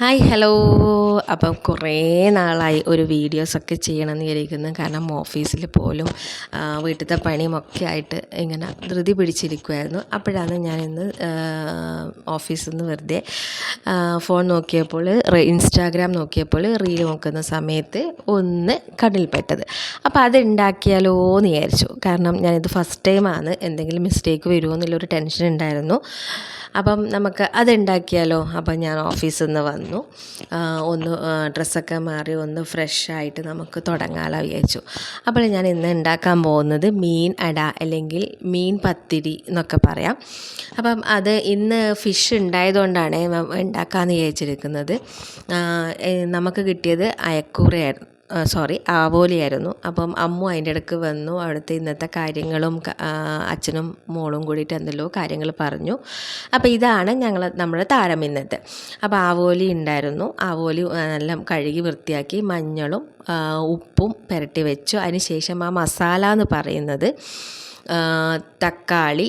Hi hello അപ്പം കുറേ നാളായി ഒരു വീഡിയോസൊക്കെ ചെയ്യണമെന്ന് വിചാരിക്കുന്നു. കാരണം ഓഫീസിൽ പോലും വീട്ടിലത്തെ പണിയും ഒക്കെ ആയിട്ട് ഇങ്ങനെ ധൃതി പിടിച്ചിരിക്കുമായിരുന്നു അപ്പോഴാണ് ഞാനിന്ന് ഓഫീസിൽ നിന്ന് വെറുതെ ഫോൺ നോക്കിയപ്പോൾ ഇൻസ്റ്റാഗ്രാം നോക്കിയപ്പോൾ റീൽ നോക്കുന്ന സമയത്ത് ഒന്ന് കടലിൽപ്പെട്ടത് അപ്പോൾ അത് ഉണ്ടാക്കിയാലോ എന്ന് വിചാരിച്ചു. കാരണം ഞാനിത് ഫസ്റ്റ് ടൈമാണ് എന്തെങ്കിലും മിസ്റ്റേക്ക് വരുമോ എന്നുള്ളൊരു ടെൻഷൻ ഉണ്ടായിരുന്നു. അപ്പം നമുക്ക് അതുണ്ടാക്കിയാലോ? അപ്പം ഞാൻ ഓഫീസിൽ നിന്ന് വന്നു ഒന്ന് ഡ്രസ്സൊക്കെ മാറി ഒന്ന് ഫ്രഷ് ആയിട്ട് നമുക്ക് തുടങ്ങാമല്ലോ വിചാരിച്ചു. അപ്പോൾ ഞാൻ ഇന്ന് ഉണ്ടാക്കാൻ പോകുന്നത് മീൻ അട അല്ലെങ്കിൽ മീൻ പത്തിരി എന്നൊക്കെ പറയാം. അപ്പം അത് ഇന്ന് ഫിഷ് ഉണ്ടായതുകൊണ്ടാണ് ഉണ്ടാക്കാമെന്ന് വിചാരിച്ചിരിക്കുന്നത്. നമുക്ക് കിട്ടിയത് അയക്കൂറയായിരുന്നു. സോറി ആവോലിയായിരുന്നു. അപ്പം അമ്മു അതിന്റെ ഇടയ്ക്ക് വന്നു. അവിടുത്തെ ഇന്നത്തെ കാര്യങ്ങളും അച്ഛനും മോളും കൂടിയിട്ട് എന്തെല്ലോ കാര്യങ്ങൾ പറഞ്ഞു. അപ്പോൾ ഇതാണ് ഞങ്ങൾ നമ്മുടെ താരം ഇന്നത്തെ. അപ്പോൾ ആവോലി ഉണ്ടായിരുന്നു. ആവോലി നല്ല കഴുകി വൃത്തിയാക്കി മഞ്ഞളും ഉപ്പും പുരട്ടി വെച്ചു. അതിന് ശേഷം ആ മസാല എന്ന് പറയുന്നത് തക്കാളി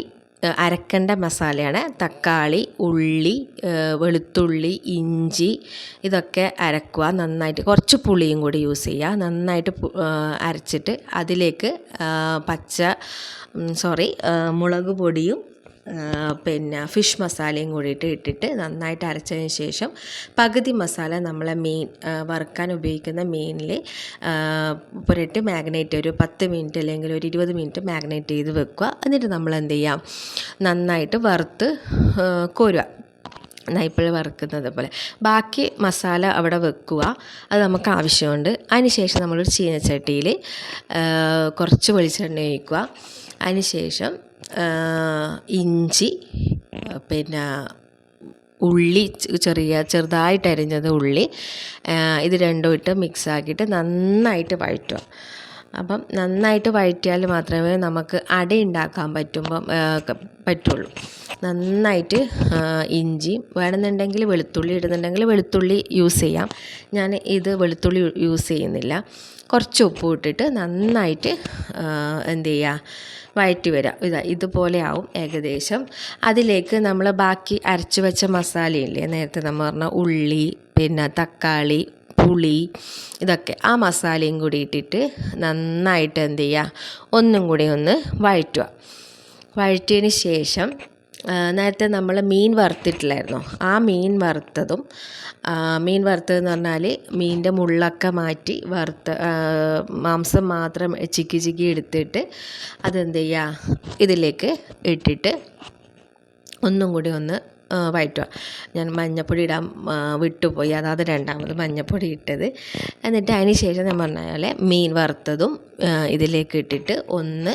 അരക്കേണ്ട മസാലയാണ്. തക്കാളി ഉള്ളി വെളുത്തുള്ളി ഇഞ്ചി ഇതൊക്കെ അരക്കുക നന്നായിട്ട്. കുറച്ച് പുളിയും കൂടി യൂസ് ചെയ്യുക. നന്നായിട്ട് അരച്ചിട്ട് അതിലേക്ക് പച്ച സോറി മുളക് പൊടിയും പിന്നെ ഫിഷ് മസാലയും കൂടിയിട്ട് ഇട്ടിട്ട് നന്നായിട്ട് അരച്ചതിന് ശേഷം പകുതി മസാല നമ്മളെ മീൻ വറുക്കാൻ ഉപയോഗിക്കുന്ന മീനിൽ പുരട്ടി മാഗ്നേറ്റ് ഒരു പത്ത് മിനിറ്റ് അല്ലെങ്കിൽ ഒരു ഇരുപത് മിനിറ്റ് മാഗ്നേറ്റ് ചെയ്ത് വെക്കുക. എന്നിട്ട് നമ്മൾ എന്ത് ചെയ്യാം? നന്നായിട്ട് വറുത്ത് കോരുക. നൈപ്പിൾ വറുക്കുന്നത് പോലെ. ബാക്കി മസാല അവിടെ വെക്കുക. അത് നമുക്ക് ആവശ്യമുണ്ട്. അതിനുശേഷം നമ്മളൊരു ചീനച്ചട്ടിയിൽ കുറച്ച് വെളിച്ചെണ്ണ ഒഴിക്കുക. അതിനുശേഷം ഇഞ്ചി പിന്നെ ഉള്ളി ചെറിയ ചെറുതായിട്ട് അരിഞ്ഞത് ഉള്ളി ഇത് രണ്ടും ഇട്ട് മിക്സ് ആക്കിയിട്ട് നന്നായിട്ട് വഴറ്റുക. അപ്പം നന്നായിട്ട് വഴറ്റിയാൽ മാത്രമേ നമുക്ക് അട ഉണ്ടാക്കാൻ പറ്റുമ്പം പറ്റുള്ളൂ. നന്നായിട്ട് ഇഞ്ചി വേണമെന്നുണ്ടെങ്കിൽ വെളുത്തുള്ളി ഇടുന്നുണ്ടെങ്കിൽ വെളുത്തുള്ളി യൂസ് ചെയ്യാം. ഞാൻ ഇത് വെളുത്തുള്ളി യൂസ് ചെയ്യുന്നില്ല. കുറച്ച് ഉപ്പ് ഇട്ടിട്ട് നന്നായിട്ട് എന്ത് ചെയ്യുക വഴറ്റി വരാം. ഇതാ ഇതുപോലെ ആവും ഏകദേശം. അതിലേക്ക് നമ്മൾ ബാക്കി അരച്ച് വെച്ച മസാലയില്ലേ നേരത്തെ നമ്മൾ പറഞ്ഞ ഉള്ളി പിന്നെ തക്കാളി പുളി ഇതൊക്കെ ആ മസാലയും കൂടി ഇട്ടിട്ട് നന്നായിട്ട് എന്ത് ചെയ്യുക ഒന്നും കൂടി ഒന്ന് വഴറ്റുക. വഴറ്റിയതിന് ശേഷം നേരത്തെ നമ്മൾ മീൻ വറുത്തിട്ടില്ലായിരുന്നു? ആ മീൻ വറുത്തതും മീൻ വറുത്തതെന്ന് പറഞ്ഞാൽ മീനിന്റെ മുള്ളൊക്കെ മാറ്റി വറുത്ത മാംസം മാത്രം ചിക്കി ചിക്കി എടുത്തിട്ട് അതെന്ത് ചെയ്യുക ഇതിലേക്ക് ഇട്ടിട്ട് ഒന്നും കൂടി ഒന്ന് വഴറ്റുക ഞാൻ മഞ്ഞപ്പൊടി ഇടാൻ വിട്ടുപോയി. അതാണ് രണ്ടാമത് മഞ്ഞപ്പൊടി ഇട്ടത്. എന്നിട്ട് അതിന് ശേഷം ഞാൻ പറഞ്ഞ പോലെ മീൻ വറുത്തതും ഇതിലേക്ക് ഇട്ടിട്ട് ഒന്ന്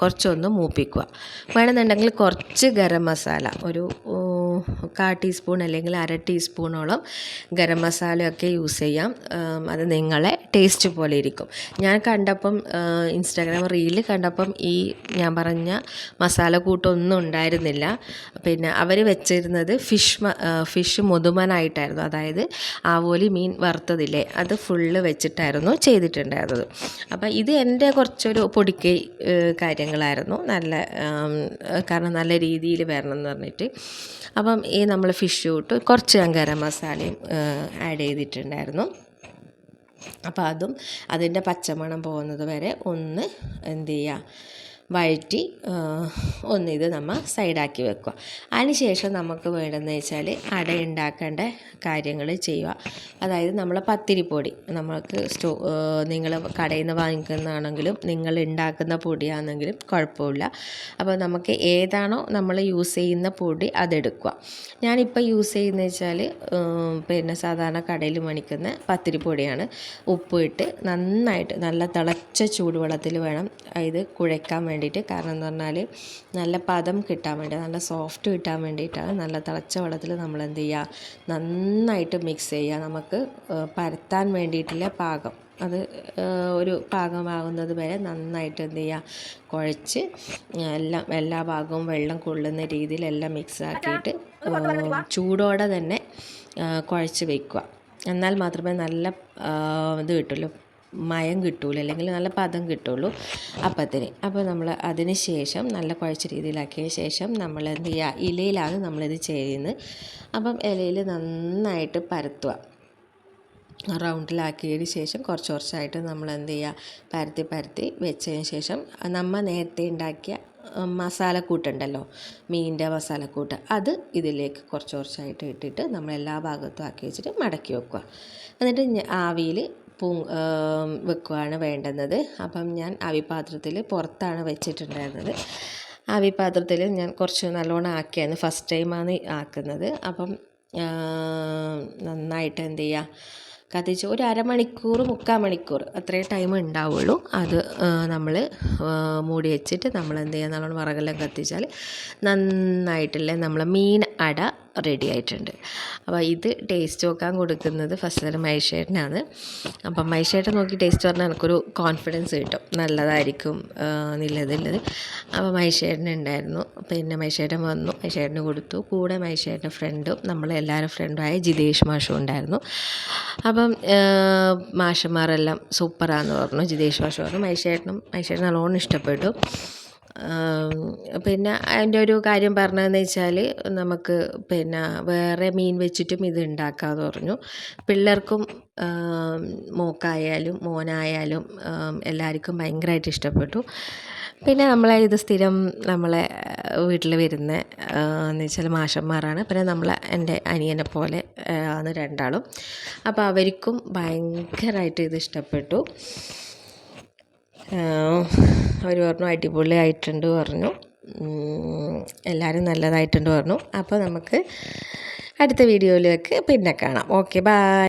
കുറച്ചൊന്ന് മൂപ്പിക്കുക. വേണമെന്നുണ്ടെങ്കിൽ കുറച്ച് ഗരം മസാല ഒരു കാ ടീസ്പൂൺ അല്ലെങ്കിൽ അര ടീസ്പൂണോളം ഗരം മസാലയൊക്കെ യൂസ് ചെയ്യാം. അത് നിങ്ങളെ ടേസ്റ്റ് പോലെ ഇരിക്കും. ഞാൻ കണ്ടപ്പം ഇൻസ്റ്റാഗ്രാം റീൽ കണ്ടപ്പം ഈ ഞാൻ പറഞ്ഞ മസാല കൂട്ടൊന്നും ഉണ്ടായിരുന്നില്ല. പിന്നെ അവർ വെച്ചിരുന്നത് ഫിഷ് ഫിഷ് മുതുമനായിട്ടായിരുന്നു. അതായത് ആവോലി മീൻ വറുത്തതില്ലേ അത് ഫുള്ള് വെച്ചിട്ടായിരുന്നു ചെയ്തിട്ടുണ്ടായിരുന്നത്. അപ്പം ഇത് എന്റെ കുറച്ചൊരു പൊടിക്കൈ കാര്യങ്ങളായിരുന്നു. നല്ല കാരണം നല്ല രീതിയിൽ വരണം എന്ന് പറഞ്ഞിട്ട്. അപ്പം ഈ നമ്മൾ ഫിഷ് ഇട്ട് കുറച്ച് ഞാൻ ഗരം മസാലയും ആഡ് ചെയ്തിട്ടുണ്ടായിരുന്നു. അപ്പോൾ അതും അതിന്റെ പച്ചമണം പോകുന്നത് വരെ ഒന്ന് എന്ത് ചെയ്യുക വഴറ്റി ഒന്ന് ഇത് നമ്മൾ സൈഡാക്കി വെക്കുക. അതിനുശേഷം നമുക്ക് വേണ്ടതെന്ന് വെച്ചാൽ അട ഉണ്ടാക്കേണ്ട കാര്യങ്ങൾ ചെയ്യുക. അതായത് നമ്മൾ പത്തിരിപ്പൊടി നമ്മൾക്ക് സ്റ്റോ നിങ്ങൾ കടയിൽ നിന്ന് വാങ്ങിക്കുന്നതാണെങ്കിലും നിങ്ങൾ ഉണ്ടാക്കുന്ന പൊടിയാണെങ്കിലും കുഴപ്പമില്ല. അപ്പോൾ നമുക്ക് ഏതാണോ നമ്മൾ യൂസ് ചെയ്യുന്ന പൊടി അതെടുക്കുക. ഞാനിപ്പോൾ യൂസ് ചെയ്യുന്നത് വെച്ചാൽ പിന്നെ സാധാരണ കടയിൽ മേടിക്കുന്ന പത്തിരിപ്പൊടിയാണ്. ഉപ്പ് ഇട്ട് നന്നായിട്ട് നല്ല തിളച്ച ചൂടുവെള്ളത്തിൽ വേണം ഇത് കുഴയ്ക്കാൻ വേണ്ടിയിട്ട്. കാരണം എന്ന് പറഞ്ഞാൽ നല്ല പദം കിട്ടാൻ വേണ്ടി നല്ല സോഫ്റ്റ് കിട്ടാൻ വേണ്ടിയിട്ടാണ് നല്ല തിളച്ച വെള്ളത്തിൽ നമ്മൾ എന്ത് ചെയ്യുക നന്നായിട്ട് മിക്സ് ചെയ്യുക നമുക്ക് പരത്താൻ വേണ്ടിയിട്ടുള്ള പാകം. അത് ഒരു പാകമാകുന്നത് വരെ നന്നായിട്ട് എന്ത് ചെയ്യുക കുഴച്ച് എല്ലാം എല്ലാ ഭാഗവും വെള്ളം കൊള്ളുന്ന രീതിയിൽ എല്ലാം മിക്സ് ആക്കിയിട്ട് ചൂടോടെ തന്നെ കുഴച്ച് വയ്ക്കുക എന്നാൽ മാത്രമേ നല്ല ഇത് കിട്ടുള്ളൂ. മയം കിട്ടുള്ളൂ അല്ലെങ്കിൽ നല്ല പദം കിട്ടുള്ളൂ അപ്പത്തിന്. അപ്പോൾ നമ്മൾ അതിന് ശേഷം നല്ല കുഴച്ച രീതിയിലാക്കിയ ശേഷം നമ്മൾ എന്ത് ചെയ്യുക ഇലയിലാണ് നമ്മളിത് ചെയ്യുന്നത്. അപ്പം ഇലയിൽ നന്നായിട്ട് പരത്തുക. റൗണ്ടിലാക്കിയതിന് ശേഷം കുറച്ച് കുറച്ചായിട്ട് നമ്മൾ എന്ത് ചെയ്യുക പരത്തി പരത്തി വെച്ചതിന് ശേഷം നമ്മൾ നേരത്തെ ഉണ്ടാക്കിയ മസാലക്കൂട്ടുണ്ടല്ലോ മീനിന്റെ മസാലക്കൂട്ട് അത് ഇതിലേക്ക് കുറച്ച് കുറച്ചായിട്ട് ഇട്ടിട്ട് നമ്മൾ എല്ലാ ഭാഗത്തും ആക്കി വെച്ചിട്ട് മടക്കി വെക്കുക. എന്നിട്ട് ആവിയിൽ പൂ വെക്കുകയാണ് വേണ്ടുന്നത്. അപ്പം ഞാൻ അവിപാത്രത്തിൽ പുറത്താണ് വെച്ചിട്ടുണ്ടായിരുന്നത്. ആവിപാത്രത്തിൽ ഞാൻ കുറച്ച് നല്ലോണം ആക്കിയാണ് ഫസ്റ്റ് ടൈമാണ് ആക്കുന്നത്. അപ്പം നന്നായിട്ട് എന്ത് ചെയ്യുക കത്തിച്ച് ഒരു അരമണിക്കൂർ മുക്കാൽ മണിക്കൂർ അത്രേ ടൈം ഉണ്ടാവുള്ളൂ. അത് നമ്മൾ മൂടി വെച്ചിട്ട് നമ്മൾ എന്ത് ചെയ്യുക നല്ലോണം വിറകെല്ലാം കത്തിച്ചാൽ നന്നായിട്ടുള്ള നമ്മൾ മീൻ അട റെഡി ആയിട്ടുണ്ട്. അപ്പോൾ ഇത് ടേസ്റ്റ് നോക്കാൻ കൊടുക്കുന്നത് ഫസ്റ്റ് തന്നെ മൈഷേട്ടനാണ് അപ്പം മൈഷേട്ടൻ നോക്കി ടേസ്റ്റ് പറഞ്ഞാൽ എനിക്കൊരു കോൺഫിഡൻസ് കിട്ടും. നല്ലതായിരിക്കും എന്നുള്ളതുള്ളത് അപ്പോൾ മൈഷേട്ടൻ ഉണ്ടായിരുന്നു. പിന്നെ മൈഷേട്ടൻ വന്നു മൈഷേട്ടന് കൊടുത്തു. കൂടെ മൈഷേട്ടന്റെ ഫ്രണ്ടും നമ്മളെല്ലാവരും ഫ്രണ്ടുമായ ജിതേഷ് മാഷും ഉണ്ടായിരുന്നു. അപ്പം മാഷന്മാരെല്ലാം സൂപ്പറാന്ന് പറഞ്ഞു. ജിതേഷ് മാഷ് പറഞ്ഞു മൈഷേട്ടനും മൈഷേട്ടൻ നല്ലോണം ഇഷ്ടപ്പെട്ടു. പിന്നെ അതിന്റെ ഒരു കാര്യം പറഞ്ഞതെന്ന് വെച്ചാൽ നമുക്ക് പിന്നെ വേറെ മീൻ വെച്ചിട്ടും ഇത് ഉണ്ടാക്കാമെന്ന് പറഞ്ഞു. പിള്ളേർക്കും മോക്കായാലും മോനായാലും എല്ലാവർക്കും ഭയങ്കരമായിട്ട് ഇഷ്ടപ്പെട്ടു. പിന്നെ നമ്മളെ ഇത് സ്ഥിരം നമ്മളെ വീട്ടിൽ വരുന്ന എന്ന് വെച്ചാൽ മാഷന്മാരാണ്. പിന്നെ നമ്മൾ എന്റെ അനിയനെ പോലെ ആണ് രണ്ടാളും. അപ്പോൾ അവർക്കും ഭയങ്കരമായിട്ട് ഇത് ഇഷ്ടപ്പെട്ടു. അവർ പറഞ്ഞു അടിപൊളിയായിട്ടുണ്ട് പറഞ്ഞു. എല്ലാവരും നല്ലതായിട്ടുണ്ട് പറഞ്ഞു. അപ്പോൾ നമുക്ക് അടുത്ത വീഡിയോയിലേക്ക് പിന്നെ കാണാം. Okay bye